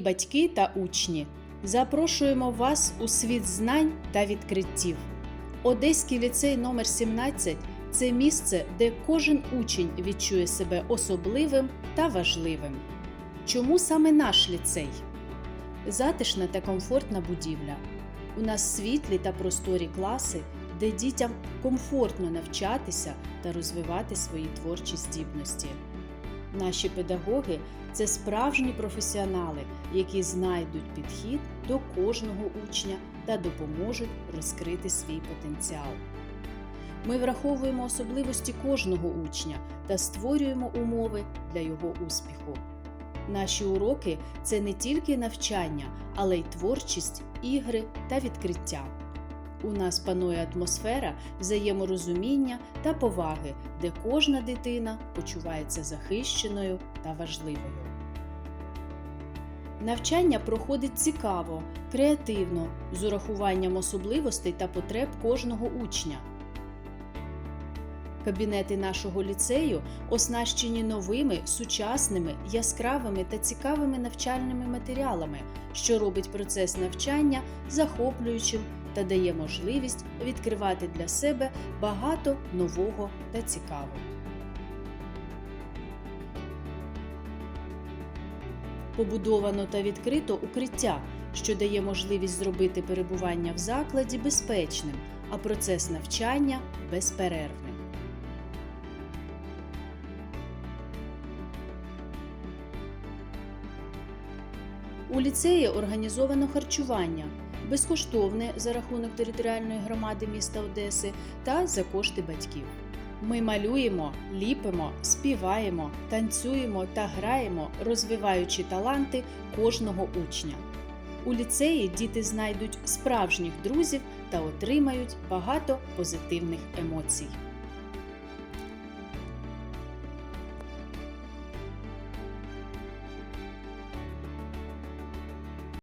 батьки та учні, запрошуємо вас у світ знань та відкриттів. Одеський ліцей номер 17 це місце, де кожен учень відчує себе особливим та важливим. Чому саме наш ліцей? Затишна та комфортна будівля. У нас світлі та просторі класи, де дітям комфортно навчатися та розвивати свої творчі здібності. Наші педагоги це справжні професіонали, які знайдуть підхід до кожного учня та допоможуть розкрити свій потенціал. Ми враховуємо особливості кожного учня та створюємо умови для його успіху. Наші уроки це не тільки навчання, але й творчість, ігри та відкриття. У нас панує атмосфера взаєморозуміння та поваги, де кожна дитина почувається захищеною та важливою. Навчання проходить цікаво, креативно, з урахуванням особливостей та потреб кожного учня. Кабінети нашого ліцею оснащені новими, сучасними, яскравими та цікавими навчальними матеріалами, що робить процес навчання захоплюючим та дає можливість відкривати для себе багато нового та цікавого. Побудовано та відкрито укриття, що дає можливість зробити перебування в закладі безпечним, а процес навчання безперервним. У ліцеї організовано харчування безкоштовне за рахунок територіальної громади міста Одеси та за кошти батьків. Ми малюємо, ліпимо, співаємо, танцюємо та граємо, розвиваючи таланти кожного учня. У ліцеї діти знайдуть справжніх друзів та отримають багато позитивних емоцій.